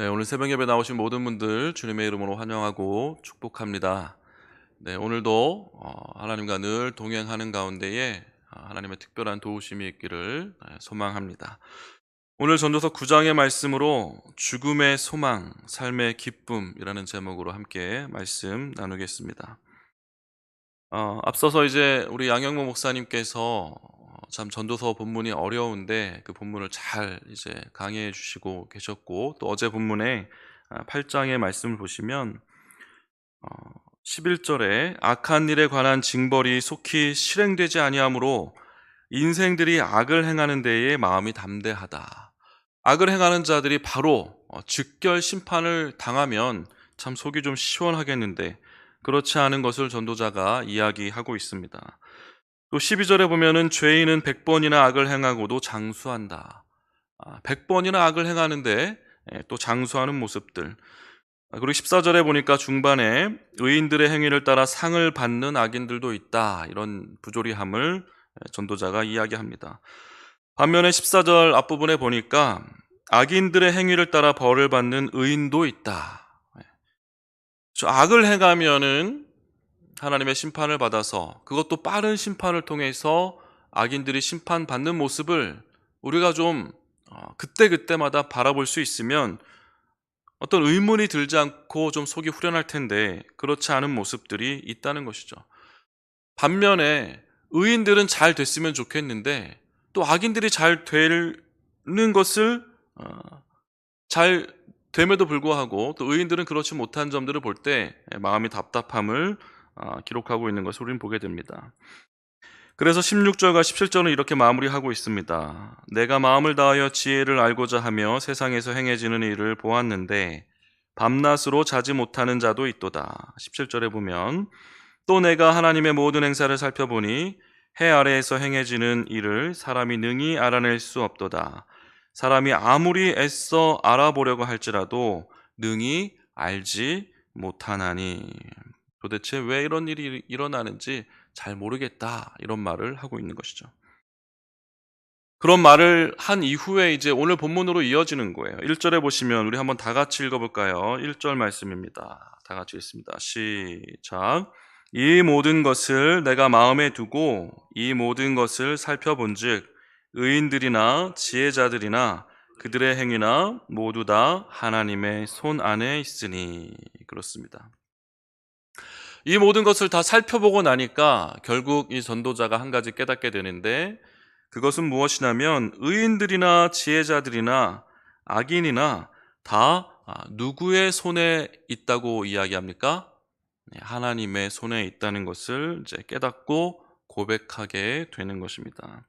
네, 오늘 새벽 예배 나오신 모든 분들 주님의 이름으로 환영하고 축복합니다. 네, 오늘도 어, 하나님과 늘 동행하는 가운데에 어, 하나님의 특별한 도우심이 있기를 네, 소망합니다. 오늘 전도서 9장의 말씀으로 죽음의 소망, 삶의 기쁨이라는 제목으로 함께 말씀 나누겠습니다. 어, 앞서서 이제 우리 양영모 목사님께서 어, 참 전도서 본문이 어려운데 그 본문을 잘 이제 강의해 주시고 계셨고 또 어제 본문에 8장의 말씀을 보시면 어, 11절에 악한 일에 관한 징벌이 속히 실행되지 아니하므로 인생들이 악을 행하는 데에 마음이 담대하다. 악을 행하는 자들이 바로 어, 즉결 심판을 당하면 참 속이 좀 시원하겠는데 그렇지 않은 것을 전도자가 이야기하고 있습니다. 또 12절에 보면은 죄인은 100번이나 악을 행하고도 장수한다. 100번이나 아, 악을 행하는데 예, 또 장수하는 모습들. 아, 그리고 14절에 보니까 중반에 의인들의 행위를 따라 상을 받는 악인들도 있다. 이런 부조리함을 예, 전도자가 이야기합니다. 반면에 14절 앞부분에 보니까 악인들의 행위를 따라 벌을 받는 의인도 있다. 저 악을 행하면은 하나님의 심판을 받아서 그것도 빠른 심판을 통해서 악인들이 심판받는 모습을 우리가 좀 어, 그때그때마다 바라볼 수 있으면 어떤 의문이 들지 않고 좀 속이 후련할 텐데 그렇지 않은 모습들이 있다는 것이죠. 반면에 의인들은 잘 됐으면 좋겠는데 또 악인들이 잘 되는 것을 어, 잘 됨에도 불구하고 또 의인들은 그렇지 못한 점들을 볼 때 마음이 답답함을 어, 기록하고 있는 것을 우리는 보게 됩니다. 그래서 16절과 17절은 이렇게 마무리하고 있습니다. 내가 마음을 다하여 지혜를 알고자 하며 세상에서 행해지는 일을 보았는데 밤낮으로 자지 못하는 자도 있도다. 17절에 보면 또 내가 하나님의 모든 행사를 살펴보니 해 아래에서 행해지는 일을 사람이 능히 알아낼 수 없도다. 사람이 아무리 애써 알아보려고 할지라도 능히 알지 못하나니. 도대체 왜 이런 일이 일어나는지 잘 모르겠다. 이런 말을 하고 있는 것이죠. 그런 말을 한 이후에 이제 오늘 본문으로 이어지는 거예요. 1절에 보시면 우리 한번 다 같이 읽어볼까요? 1절 말씀입니다. 다 같이 읽습니다. 시작. 이 모든 것을 내가 마음에 두고 이 모든 것을 살펴본 즉, 의인들이나 지혜자들이나 그들의 행위나 모두 다 하나님의 손 안에 있으니 그렇습니다. 이 모든 것을 다 살펴보고 나니까 결국 이 전도자가 한 가지 깨닫게 되는데 그것은 무엇이냐면 의인들이나 지혜자들이나 악인이나 다 아, 누구의 손에 있다고 이야기합니까? 네, 하나님의 손에 있다는 것을 이제 깨닫고 고백하게 되는 것입니다.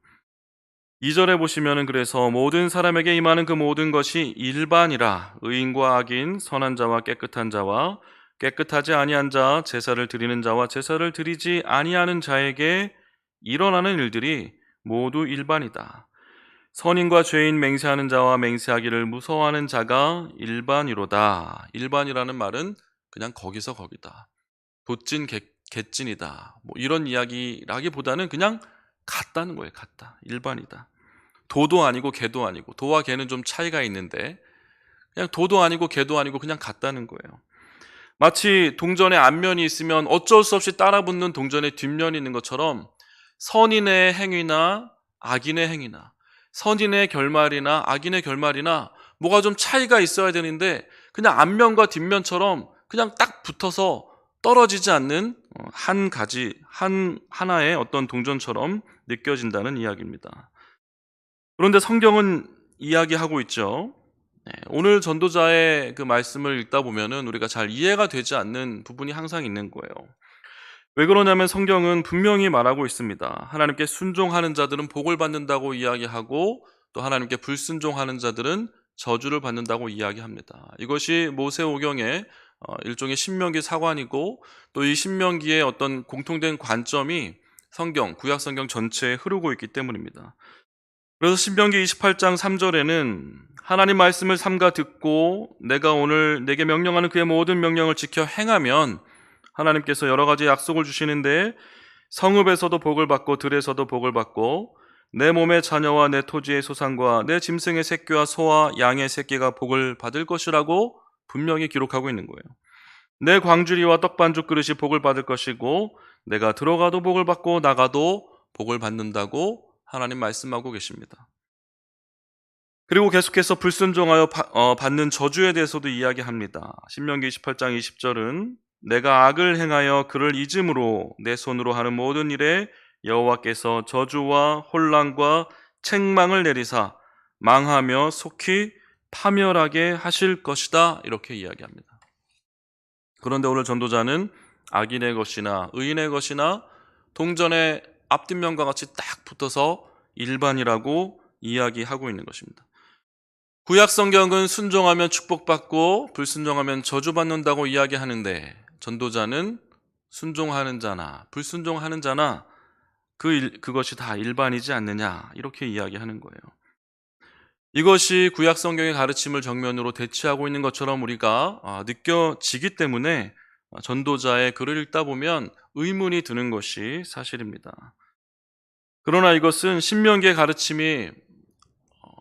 2절에 보시면은 그래서 모든 사람에게 임하는 그 모든 것이 일반이라 의인과 악인, 선한 자와 깨끗한 자와 깨끗하지 아니한 자, 제사를 드리는 자와 제사를 드리지 아니하는 자에게 일어나는 일들이 모두 일반이다. 선인과 죄인 맹세하는 자와 맹세하기를 무서워하는 자가 일반이로다. 일반이라는 말은 그냥 거기서 거기다. 도찐 개, 개찐이다. 뭐 이런 이야기라기보다는 그냥 같다는 거예요. 같다. 일반이다. 도도 아니고 개도 아니고 도와 개는 좀 차이가 있는데 그냥 도도 아니고 개도 아니고 그냥 같다는 거예요. 마치 동전의 앞면이 있으면 어쩔 수 없이 따라붙는 동전의 뒷면이 있는 것처럼 선인의 행위나 악인의 행위나 선인의 결말이나 악인의 결말이나 뭐가 좀 차이가 있어야 되는데 그냥 앞면과 뒷면처럼 그냥 딱 붙어서 떨어지지 않는 어, 한 가지 한 하나의 어떤 동전처럼 느껴진다는 이야기입니다. 그런데 성경은 이야기하고 있죠. 네, 오늘 전도자의 그 말씀을 읽다 보면은 우리가 잘 이해가 되지 않는 부분이 항상 있는 거예요. 왜 그러냐면 성경은 분명히 말하고 있습니다. 하나님께 순종하는 자들은 복을 받는다고 이야기하고 또 하나님께 불순종하는 자들은 저주를 받는다고 이야기합니다. 이것이 모세오경의 어, 일종의 신명기 사관이고 또 이 신명기의 어떤 공통된 관점이 성경, 구약 성경 전체에 흐르고 있기 때문입니다. 그래서 신명기 28장 3절에는 하나님 말씀을 삼가 듣고 내가 오늘 내게 명령하는 그의 모든 명령을 지켜 행하면 하나님께서 여러 가지 약속을 주시는데 성읍에서도 복을 받고 들에서도 복을 받고 내 몸의 자녀와 내 토지의 소산과 내 짐승의 새끼와 소와 양의 새끼가 복을 받을 것이라고 분명히 기록하고 있는 거예요. 내 광주리와 떡반죽 그릇이 복을 받을 것이고 내가 들어가도 복을 받고 나가도 복을 받는다고 하나님 말씀하고 계십니다. 그리고 계속해서 불순종하여 바- 어, 받는 저주에 대해서도 이야기합니다. 신명기 28장 20절은 내가 악을 행하여 그를 잊음으로 내 손으로 하는 모든 일에 여호와께서 저주와 혼란과 책망을 내리사 망하며 속히 파멸하게 하실 것이다 이렇게 이야기합니다. 그런데 오늘 전도자는 악인의 것이나 의인의 것이나 동전의 앞뒷면과 같이 딱 붙어서 일반이라고 이야기하고 있는 것입니다. 구약 성경은 순종하면 축복받고 불순종하면 저주받는다고 이야기하는데 전도자는 순종하는 자나 불순종하는 자나 그 일- 그것이 다 일반이지 않느냐 이렇게 이야기하는 거예요. 이것이 구약 성경의 가르침을 정면으로 대치하고 있는 것처럼 우리가 아, 느껴지기 때문에 전도자의 글을 읽다 보면 의문이 드는 것이 사실입니다. 그러나 이것은 신명기의 가르침이 어,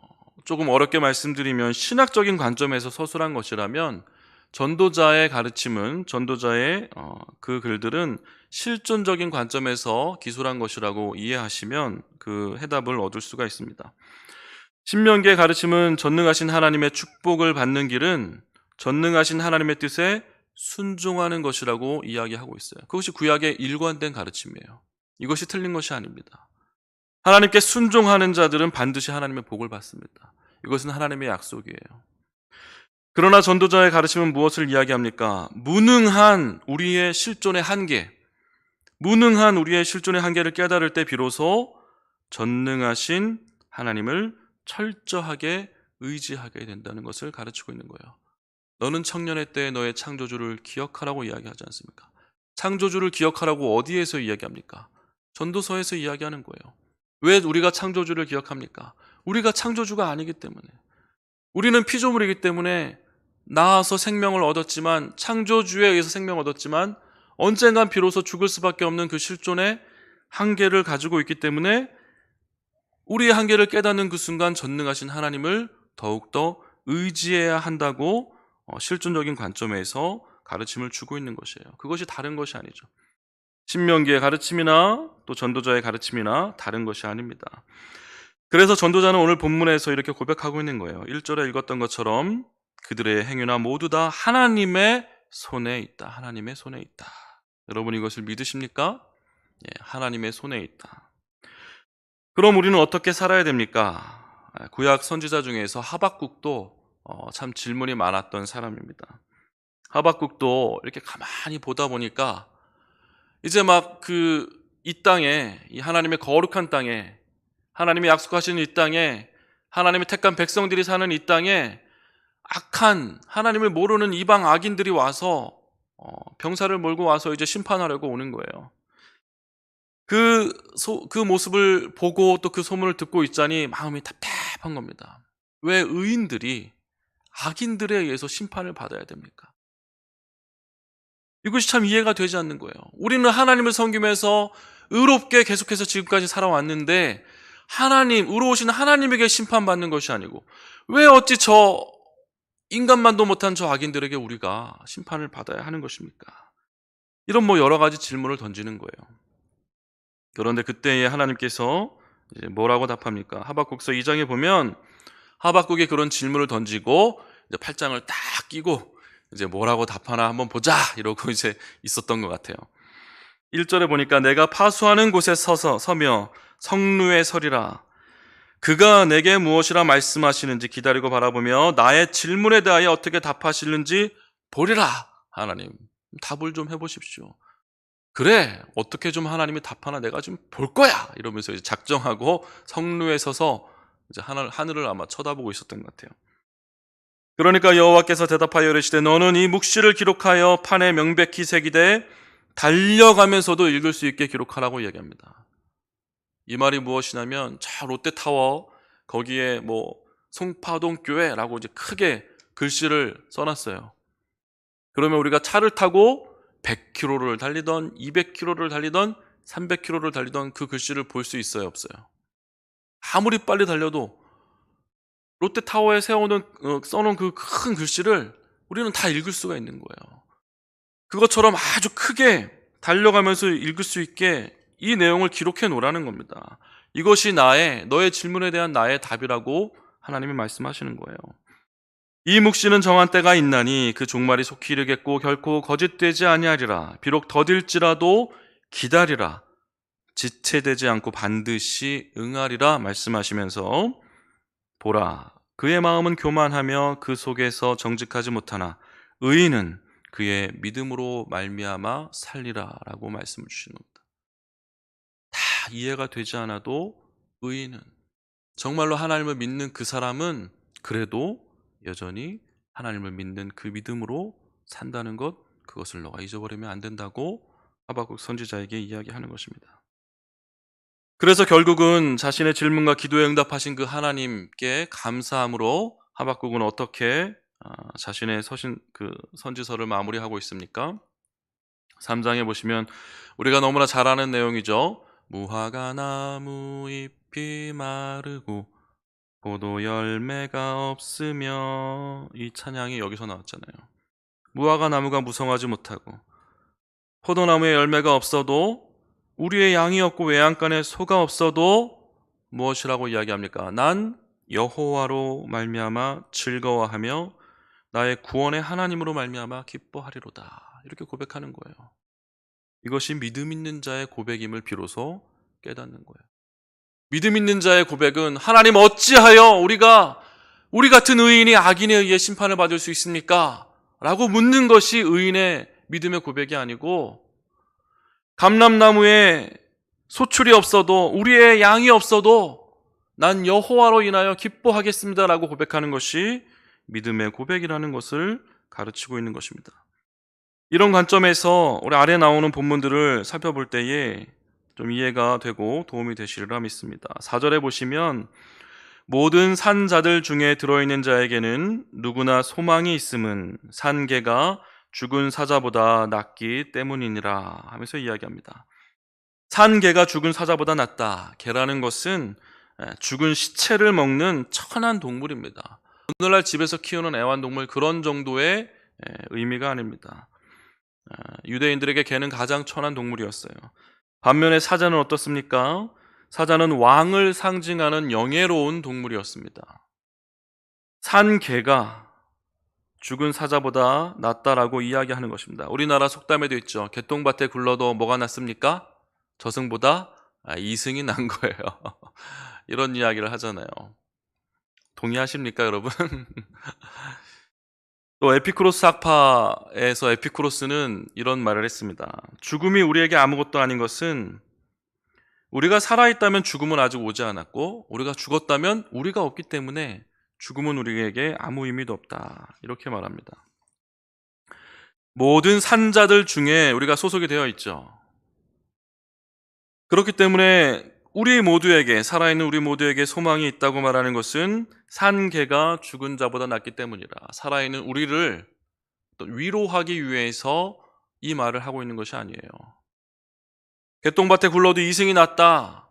조금 어렵게 말씀드리면 신학적인 관점에서 서술한 것이라면 전도자의 가르침은 전도자의 어, 그 글들은 실존적인 관점에서 기술한 것이라고 이해하시면 그 해답을 얻을 수가 있습니다. 신명기의 가르침은 전능하신 하나님의 축복을 받는 길은 전능하신 하나님의 뜻에 순종하는 것이라고 이야기하고 있어요. 그것이 구약의 일관된 가르침이에요. 이것이 틀린 것이 아닙니다. 하나님께 순종하는 자들은 반드시 하나님의 복을 받습니다. 이것은 하나님의 약속이에요. 그러나 전도자의 가르침은 무엇을 이야기합니까? 무능한 우리의 실존의 한계, 무능한 우리의 실존의 한계를 깨달을 때 비로소 전능하신 하나님을 철저하게 의지하게 된다는 것을 가르치고 있는 거예요. 너는 청년의 때에 너의 창조주를 기억하라고 이야기하지 않습니까? 창조주를 기억하라고 어디에서 이야기합니까? 전도서에서 이야기하는 거예요. 왜 우리가 창조주를 기억합니까? 우리가 창조주가 아니기 때문에. 우리는 피조물이기 때문에 나와서 생명을 얻었지만 창조주에 의해서 생명을 얻었지만 언젠간 비로소 죽을 수밖에 없는 그 실존의 한계를 가지고 있기 때문에 우리의 한계를 깨닫는 그 순간 전능하신 하나님을 더욱더 의지해야 한다고 어, 실존적인 관점에서 가르침을 주고 있는 것이에요. 그것이 다른 것이 아니죠. 신명기의 가르침이나 또 전도자의 가르침이나 다른 것이 아닙니다. 그래서 전도자는 오늘 본문에서 이렇게 고백하고 있는 거예요. 1절에 읽었던 것처럼 그들의 행위나 모두 다 하나님의 손에 있다. 하나님의 손에 있다. 여러분 이것을 믿으십니까? 예, 하나님의 손에 있다. 그럼 우리는 어떻게 살아야 됩니까? 아, 구약 선지자 중에서 하박국도 어, 참 질문이 많았던 사람입니다. 하박국도 이렇게 가만히 보다 보니까 이제 막 그 이 땅에 이 하나님의 거룩한 땅에 하나님이 약속하신 이 땅에 하나님의 택한 백성들이 사는 이 땅에 악한 하나님을 모르는 이방 악인들이 와서 어, 병사를 몰고 와서 이제 심판하려고 오는 거예요. 그, 소, 그 모습을 보고 또 그 소문을 듣고 있자니 마음이 답답한 겁니다. 왜 의인들이 악인들에 의해서 심판을 받아야 됩니까? 이것이 참 이해가 되지 않는 거예요. 우리는 하나님을 섬기면서 의롭게 계속해서 지금까지 살아왔는데 하나님, 의로우신 하나님에게 심판받는 것이 아니고 왜 어찌 저 인간만도 못한 저 악인들에게 우리가 심판을 받아야 하는 것입니까? 이런 뭐 여러 가지 질문을 던지는 거예요. 그런데 그때에 하나님께서 뭐라고 답합니까? 하박국서 2장에 보면 하박국이 그런 질문을 던지고 이제 팔짱을 딱 끼고 이제 뭐라고 답하나 한번 보자 이러고 이제 있었던 것 같아요. 1절에 보니까 내가 파수하는 곳에 서서 서며 성루에 서리라. 그가 내게 무엇이라 말씀하시는지 기다리고 바라보며 나의 질문에 대하여 어떻게 답하시는지 보리라. 하나님 답을 좀 해보십시오. 그래 어떻게 좀 하나님이 답하나 내가 좀 볼 거야 이러면서 작정하고 성루에 서서 이제 하늘 하늘을 아마 쳐다보고 있었던 것 같아요. 그러니까 여호와께서 대답하여 이르시되 너는 이 묵시를 기록하여 판에 명백히 새기되 달려가면서도 읽을 수 있게 기록하라고 이야기합니다. 이 말이 무엇이냐면 저 롯데타워 거기에 뭐 송파동 교회라고 이제 크게 글씨를 써놨어요. 그러면 우리가 차를 타고 100km를 달리던 200km를 달리던 300km를 달리던 그 글씨를 볼 수 있어요, 없어요? 아무리 빨리 달려도 롯데타워에 세워놓은 어, 써놓은 그 큰 글씨를 우리는 다 읽을 수가 있는 거예요. 그것처럼 아주 크게 달려가면서 읽을 수 있게 이 내용을 기록해 놓으라는 겁니다. 이것이 나의 너의 질문에 대한 나의 답이라고 하나님이 말씀하시는 거예요. 이 묵시는 정한 때가 있나니 그 종말이 속히 이르겠고 결코 거짓되지 아니하리라. 비록 더딜지라도 기다리라. 지체되지 않고 반드시 응하리라 말씀하시면서 보라 그의 마음은 교만하며 그 속에서 정직하지 못하나 의인은 그의 믿음으로 말미암아 살리라라고 말씀을 주시는 겁니다. 다 이해가 되지 않아도 의인은 정말로 하나님을 믿는 그 사람은 그래도 여전히 하나님을 믿는 그 믿음으로 산다는 것 그것을 너가 잊어버리면 안 된다고 하박국 선지자에게 이야기하는 것입니다. 그래서 결국은 자신의 질문과 기도에 응답하신 그 하나님께 감사함으로 하박국은 어떻게 아, 자신의 서신 그 선지서를 마무리하고 있습니까? 3장에 보시면 우리가 너무나 잘 아는 내용이죠. 무화과 나무 잎이 마르고 포도 열매가 없으며 이 찬양이 여기서 나왔잖아요. 무화과 나무가 무성하지 못하고 포도나무에 열매가 없어도 우리의 양이 없고 외양간에 소가 없어도 무엇이라고 이야기합니까? 난 여호와로 말미암아 즐거워하며 나의 구원의 하나님으로 말미암아 기뻐하리로다. 이렇게 고백하는 거예요. 이것이 믿음 있는 자의 고백임을 비로소 깨닫는 거예요. 믿음 있는 자의 고백은 하나님 어찌하여 우리가 우리 같은 의인이 악인에 의해 심판을 받을 수 있습니까? 라고 묻는 것이 의인의 믿음의 고백이 아니고 감람나무에 소출이 없어도 우리의 양이 없어도 난 여호와로 인하여 기뻐하겠습니다라고 고백하는 것이 믿음의 고백이라는 것을 가르치고 있는 것입니다. 이런 관점에서 우리 아래 나오는 본문들을 살펴볼 때에 좀 이해가 되고 도움이 되시리라 믿습니다. 4절에 보시면 모든 산자들 중에 들어있는 자에게는 누구나 소망이 있음은 산개가 죽은 사자보다 낫기 때문이니라 하면서 이야기합니다. 산 개가 죽은 사자보다 낫다. 개라는 것은 죽은 시체를 먹는 천한 동물입니다. 오늘날 집에서 키우는 애완동물 그런 정도의 의미가 아닙니다. 유대인들에게 개는 가장 천한 동물이었어요. 반면에 사자는 어떻습니까? 사자는 왕을 상징하는 영예로운 동물이었습니다. 산 개가 죽은 사자보다 낫다라고 이야기하는 것입니다. 우리나라 속담에도 있죠. 개똥밭에 굴러도 뭐가 낫습니까? 저승보다 아, 이승이 난 거예요. 이런 이야기를 하잖아요. 동의하십니까, 여러분? 또 에피쿠로스 학파에서 에피쿠로스는 이런 말을 했습니다. 죽음이 우리에게 아무것도 아닌 것은 우리가 살아있다면 죽음은 아직 오지 않았고 우리가 죽었다면 우리가 없기 때문에 죽음은 우리에게 아무 의미도 없다. 이렇게 말합니다. 모든 산자들 중에 우리가 소속이 되어 있죠. 그렇기 때문에 우리 모두에게 살아있는 우리 모두에게 소망이 있다고 말하는 것은 산개가 죽은 자보다 낫기 때문이라 살아있는 우리를 위로하기 위해서 이 말을 하고 있는 것이 아니에요. 개똥밭에 굴러도 이승이 낫다.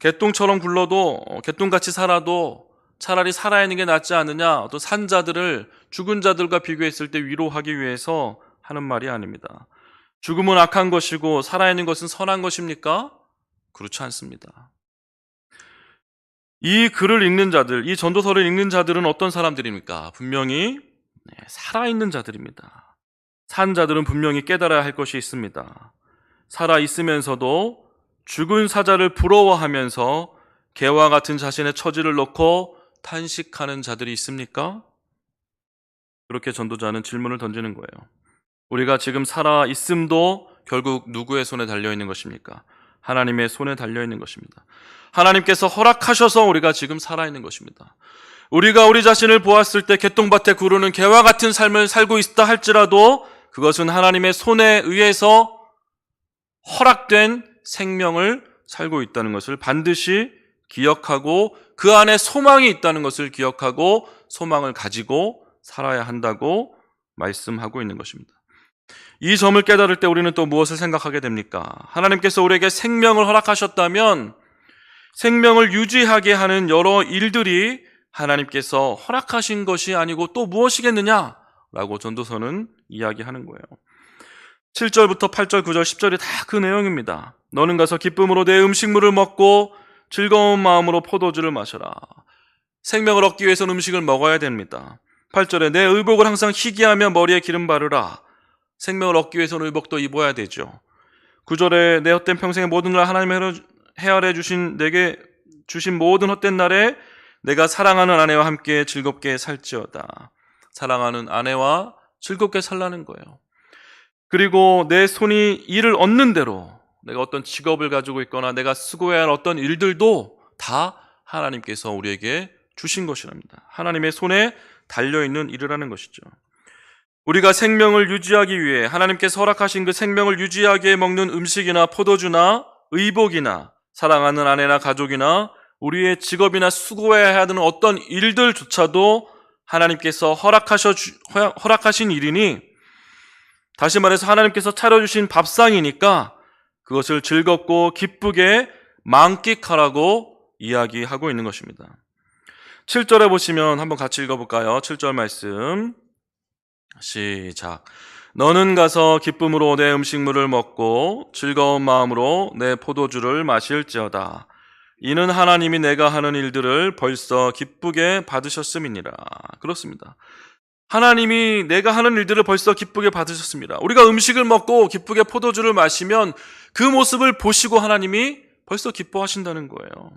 개똥처럼 굴러도 어, 개똥같이 살아도 차라리 살아있는 게 낫지 않느냐. 또 산자들을 죽은 자들과 비교했을 때 위로하기 위해서 하는 말이 아닙니다. 죽음은 악한 것이고 살아있는 것은 선한 것입니까? 그렇지 않습니다. 이 글을 읽는 자들, 이 전도서를 읽는 자들은 어떤 사람들입니까? 분명히 네, 살아있는 자들입니다. 산 자들은 분명히 깨달아야 할 것이 있습니다. 살아 있으면서도 죽은 사자를 부러워하면서 개와 같은 자신의 처지를 놓고 탄식하는 자들이 있습니까? 그렇게 전도자는 질문을 던지는 거예요. 우리가 지금 살아 있음도 결국 누구의 손에 달려 있는 것입니까? 하나님의 손에 달려 있는 것입니다. 하나님께서 허락하셔서 우리가 지금 살아 있는 것입니다. 우리가 우리 자신을 보았을 때 개똥밭에 구르는 개와 같은 삶을 살고 있다 할지라도 그것은 하나님의 손에 의해서 허락된 생명을 살고 있다는 것을 반드시 기억하고 그 안에 소망이 있다는 것을 기억하고 소망을 가지고 살아야 한다고 말씀하고 있는 것입니다. 이 점을 깨달을 때 우리는 또 무엇을 생각하게 됩니까? 하나님께서 우리에게 생명을 허락하셨다면 생명을 유지하게 하는 여러 일들이 하나님께서 허락하신 것이 아니고 또 무엇이겠느냐? 라고 전도서는 이야기하는 거예요. 7절부터 8절, 9절, 10절이 다 그 내용입니다. 너는 가서 기쁨으로 내 음식물을 먹고 즐거운 마음으로 포도주를 마셔라. 생명을 얻기 위해서는 음식을 먹어야 됩니다. 8절에 내 의복을 항상 희귀하며 머리에 기름 바르라. 생명을 얻기 위해서는 의복도 입어야 되죠. 9절에 내 헛된 평생의 모든 날 하나님의 헤아려 주신 내게 주신 모든 헛된 날에 내가 사랑하는 아내와 함께 즐겁게 살지어다. 사랑하는 아내와 즐겁게 살라는 거예요. 그리고 내 손이 일을 얻는 대로 내가 어떤 직업을 가지고 있거나 내가 수고해야 할 어떤 일들도 다 하나님께서 우리에게 주신 것이랍니다. 하나님의 손에 달려있는 일이라는 것이죠. 우리가 생명을 유지하기 위해 하나님께서 허락하신 그 생명을 유지하기 위해 먹는 음식이나 포도주나 의복이나 사랑하는 아내나 가족이나 우리의 직업이나 수고해야 하는 어떤 일들조차도 하나님께서 허락하셔 주, 허락하신 일이니 다시 말해서 하나님께서 차려주신 밥상이니까 그것을 즐겁고 기쁘게 만끽하라고 이야기하고 있는 것입니다. 7절에 보시면 한번 같이 읽어볼까요? 7절 말씀. 시작. 너는 가서 기쁨으로 내 음식물을 먹고 즐거운 마음으로 내 포도주를 마실지어다. 이는 하나님이 내가 하는 일들을 벌써 기쁘게 받으셨음이니라. 그렇습니다. 하나님이 내가 하는 일들을 벌써 기쁘게 받으셨습니다. 우리가 음식을 먹고 기쁘게 포도주를 마시면 그 모습을 보시고 하나님이 벌써 기뻐하신다는 거예요.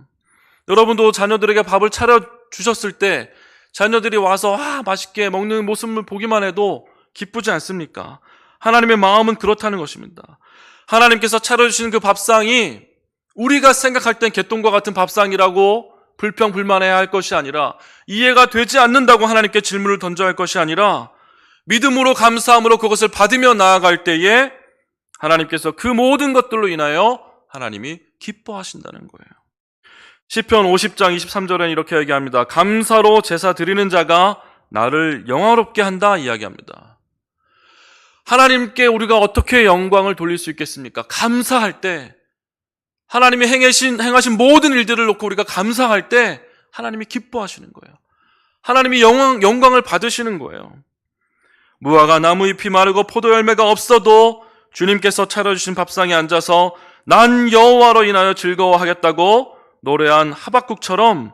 여러분도 자녀들에게 밥을 차려 주셨을 때 자녀들이 와서 아, 맛있게 먹는 모습을 보기만 해도 기쁘지 않습니까? 하나님의 마음은 그렇다는 것입니다. 하나님께서 차려주시는 그 밥상이 우리가 생각할 땐 개똥과 같은 밥상이라고 불평불만해야 할 것이 아니라 이해가 되지 않는다고 하나님께 질문을 던져야 할 것이 아니라 믿음으로 감사함으로 그것을 받으며 나아갈 때에 하나님께서 그 모든 것들로 인하여 하나님이 기뻐하신다는 거예요. 시편 50장 23절에는 이렇게 얘기합니다. 감사로 제사 드리는 자가 나를 영화롭게 한다 이야기합니다. 하나님께 우리가 어떻게 영광을 돌릴 수 있겠습니까? 감사할 때 하나님이 행하신, 행하신 모든 일들을 놓고 우리가 감사할 때 하나님이 기뻐하시는 거예요. 하나님이 영광, 영광을 받으시는 거예요. 무화과 나무 잎이 마르고 포도 열매가 없어도 주님께서 차려주신 밥상에 앉아서 난 여호와로 인하여 즐거워하겠다고 노래한 하박국처럼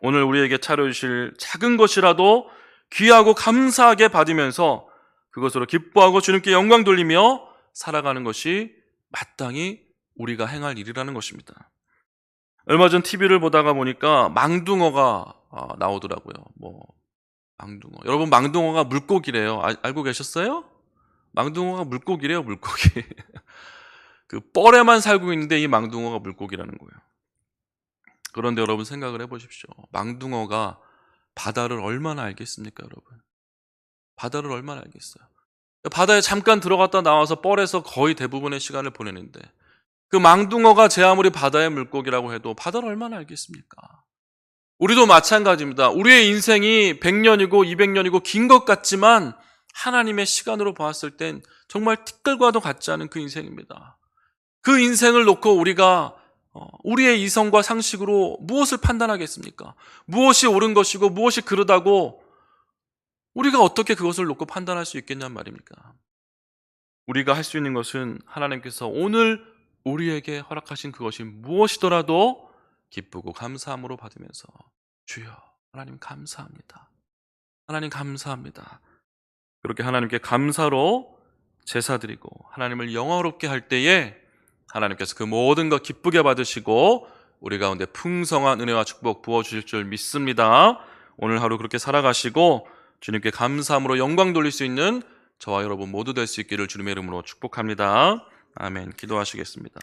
오늘 우리에게 차려주실 작은 것이라도 귀하고 감사하게 받으면서 그것으로 기뻐하고 주님께 영광 돌리며 살아가는 것이 마땅히 우리가 행할 일이라는 것입니다. 얼마 전 TV를 보다가 보니까 망둥어가 아, 나오더라고요. 뭐 망둥어. 여러분 망둥어가 물고기래요. 아, 알고 계셨어요? 망둥어가 물고기래요, 물고기. 그 뻘에만 살고 있는데 이 망둥어가 물고기라는 거예요. 그런데 여러분 생각을 해보십시오. 망둥어가 바다를 얼마나 알겠습니까, 여러분? 바다를 얼마나 알겠어요? 바다에 잠깐 들어갔다 나와서 뻘에서 거의 대부분의 시간을 보내는데 그 망둥어가 제 아무리 바다의 물고기라고 해도 바다를 얼마나 알겠습니까? 우리도 마찬가지입니다. 우리의 인생이 100년이고 200년이고 긴 것 같지만 하나님의 시간으로 보았을 땐 정말 티끌과도 같지 않은 그 인생입니다. 그 인생을 놓고 우리가 어, 우리의 이성과 상식으로 무엇을 판단하겠습니까? 무엇이 옳은 것이고 무엇이 그르다고 우리가 어떻게 그것을 놓고 판단할 수 있겠냔 말입니까? 우리가 할 수 있는 것은 하나님께서 오늘 우리에게 허락하신 그것이 무엇이더라도 기쁘고 감사함으로 받으면서 주여 하나님 감사합니다. 하나님 감사합니다. 그렇게 하나님께 감사로 제사드리고 하나님을 영화롭게 할 때에 하나님께서 그 모든 것 기쁘게 받으시고 우리 가운데 풍성한 은혜와 축복 부어 주실 줄 믿습니다. 오늘 하루 그렇게 살아가시고 주님께 감사함으로 영광 돌릴 수 있는 저와 여러분 모두 될 수 있기를 주님의 이름으로 축복합니다. 아멘. 기도하시겠습니다.